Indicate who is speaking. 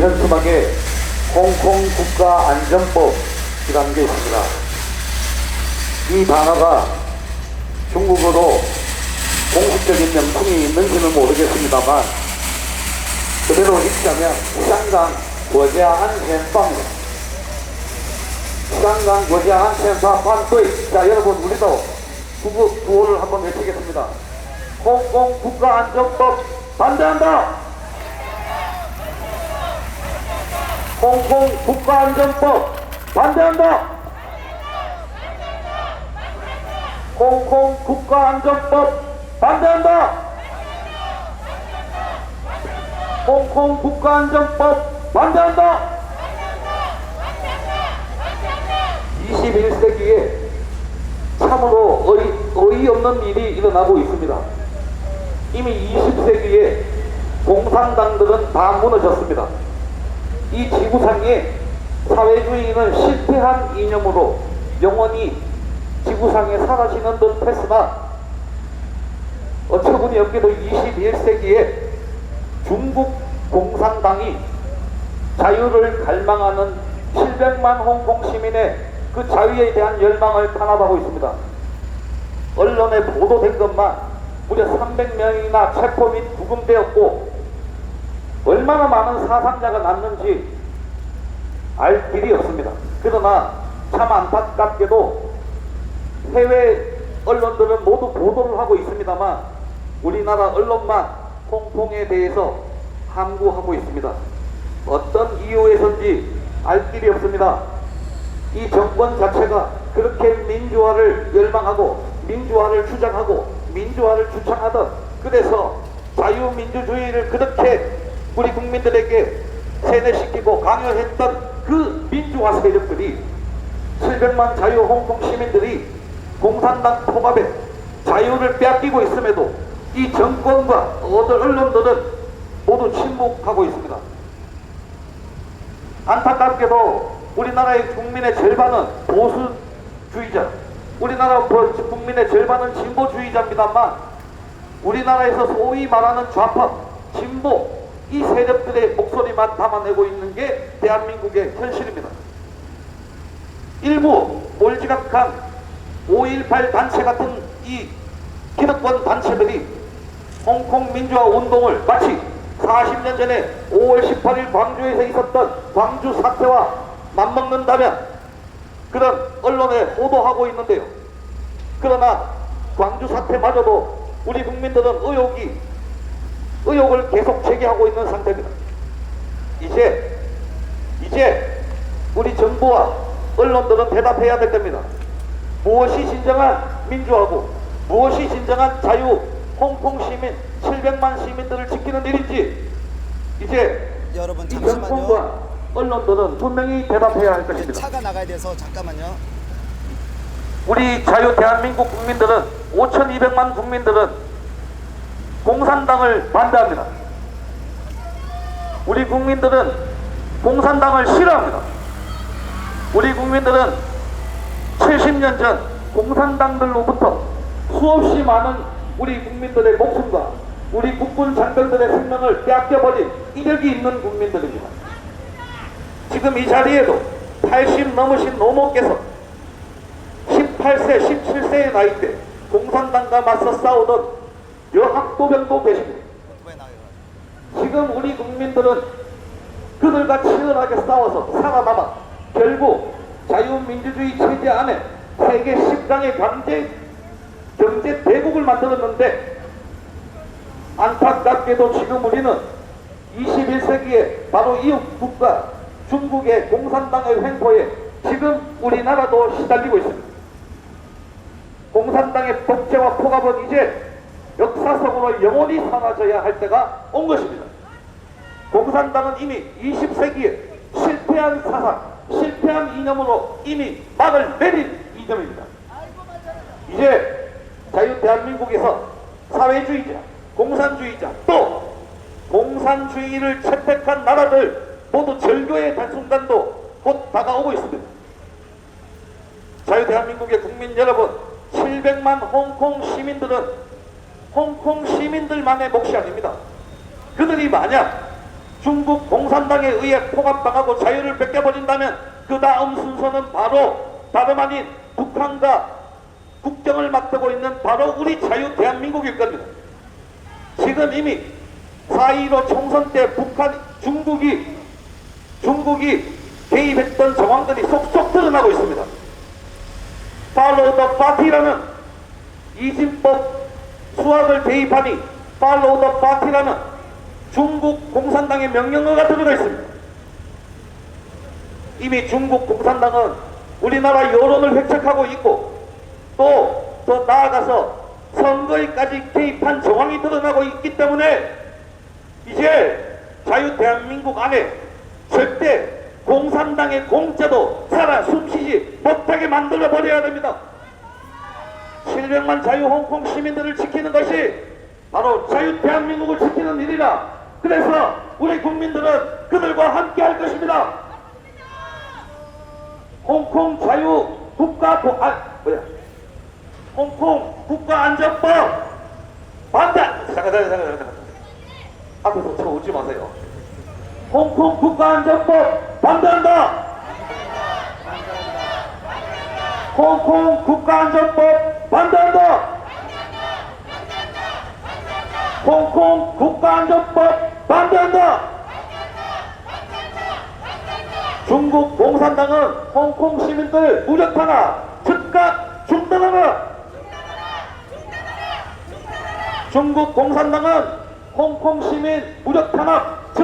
Speaker 1: 현수막에 홍콩 국가안전법이라는 게 있습니다. 이 단어가 중국어로 공식적인 명칭이 있는지는 모르겠습니다만 그대로 읽자면 쌍강 고자안전방 쌍강 고자안전방반도이 자 여러분 우리도 구호, 구호를 한번 외치겠습니다. 홍콩 국가안전법 반대한다! 홍콩 국가안전법 반대한다! 홍콩 국가안전법 반대한다! 홍콩 국가안전법 반대한다! 21세기에 참으로 어이, 어이없는 일이 일어나고 있습니다. 이미 20세기에 공산당들은 다 무너졌습니다. 이 지구상에 사회주의는 실패한 이념으로 영원히 지구상에 사라지는 듯 했으나 어처구니 없게도 21세기에 중국 공산당이 자유를 갈망하는 700만 홍콩 시민의 그 자유에 대한 열망을 탄압하고 있습니다. 언론에 보도된 것만 무려 300명이나 체포 및 구금되었고 얼마나 많은 사상자가 났는지 알 길이 없습니다. 그러나 참 안타깝게도 해외 언론들은 모두 보도를 하고 있습니다만 우리나라 언론만 홍콩에 대해서 함구하고 있습니다. 어떤 이유에선지 알 길이 없습니다. 이 정권 자체가 그렇게 민주화를 열망하고 민주화를 주장하고 민주화를 주창하던 그래서 자유민주주의를 그렇게 우리 국민들에게 세뇌시키고 강요했던 그 민주화 세력들이 700만 자유 홍콩 시민들이 공산당 통합에 자유를 빼앗기고 있음에도 이 정권과 어떤 언론들은 모두 침묵하고 있습니다. 안타깝게도 우리나라의 국민의 절반은 보수주의자, 우리나라 보- 국민의 절반은 진보주의자입니다만 우리나라에서 소위 말하는 좌파, 진보 이 세력들의 목소리만 담아내고 있는 게 대한민국의 현실입니다. 일부 몰지각한 5.18 단체 같은 이 기득권 단체들이 홍콩 민주화 운동을 마치 40년 전에 5월 18일 광주에서 있었던 광주 사태와 맞먹는다면 그런 언론에 보도하고 있는데요. 그러나 광주 사태마저도 우리 국민들은 의혹이 의혹을 계속 제기하고 있는 상태입니다. 이제 이제 우리 정부와 언론들은 대답해야 될 겁니다. 무엇이 진정한 민주하고 무엇이 진정한 자유 홍콩 시민 700만 시민들을 지키는 일인지 이제
Speaker 2: 여러분
Speaker 1: 이
Speaker 2: 잠시만요.
Speaker 1: 언론들은 분명히 대답해야 할 것입니다.
Speaker 2: 차가 나가야 돼서 잠깐만요.
Speaker 1: 우리 자유 대한민국 국민들은 5,200만 국민들은 공산당을 반대합니다. 우리 국민들은 공산당을 싫어합니다. 우리 국민들은 70년 전 공산당들로부터 수없이 많은 우리 국민들의 목숨과 우리 국군 장병들의 생명을 빼앗겨버린 이력이 있는 국민들입니다. 지금 이 자리에도 80 넘으신 노모께서 18세, 17세의 나이 때 공산당과 맞서 싸우던 여학도병도 계십니다. 지금 우리 국민들은 그들과 치열하게 싸워서 살아남아 결국 자유민주주의 체제 안에 세계 10강의 경제, 경제 대국을 만들었는데 안타깝게도 지금 우리는 21세기에 바로 이웃 국가 중국의 공산당의 횡포에 지금 우리나라도 시달리고 있습니다. 공산당의 독재와 포갑은 이제 역사적으로 영원히 사라져야 할 때가 온 것입니다. 공산당은 이미 20세기에 실패한 사상, 실패한 이념으로 이미 막을 내린 이념입니다. 이제 자유 대한민국에서 사회주의자, 공산주의자, 또 공산주의를 채택한 나라들 모두 절교의 단순간도 곧 다가오고 있습니다. 자유 대한민국의 국민 여러분, 700만 홍콩 시민들은 홍콩 시민들만의 몫이 아닙니다. 그들이 만약 중국 공산당에 의해 포갑당하고 자유를 뺏겨버린다면 그 다음 순서는 바로 다름 아닌 북한과 국경을 맞대고 있는 바로 우리 자유 대한민국일 겁니다. 지금 이미 4.15 총선 때 북한, 중국이, 중국이 개입했던 정황들이 속속 드러나고 있습니다. 팔로우 더 파티라는 이진법 수학을 대입하니 팔로우 더 파티라는 중국 공산당의 명령어가 들어가 있습니다. 이미 중국 공산당은 우리나라 여론을 획책하고 있고 또 더 나아가서 선거에까지 개입한 정황이 드러나고 있기 때문에 이제 자유 대한민국 안에 절대 공산당의 공짜도 살아 숨쉬지 못하게 만들어 버려야 됩니다. 700만 자유 홍콩 시민들을 지키는 것이 바로 자유 대한민국을 지키는 일이라 그래서 우리 국민들은 그들과 함께 할 것입니다. 홍콩 자유 국가 보, 아, 뭐야. 홍콩 국가안전법 반대! 잠깐, 잠깐, 잠깐. 앞에서 쳐 웃지 마세요. 홍콩 국가안전법 반대한다! 홍콩 국가안전법 반대한다! 홍콩 국가안전법 반대한다! 중국 공산당은 홍콩 시민들 무력 탄압 즉각 중단하라! 중국 공산당은 홍콩 시민 무력 탄압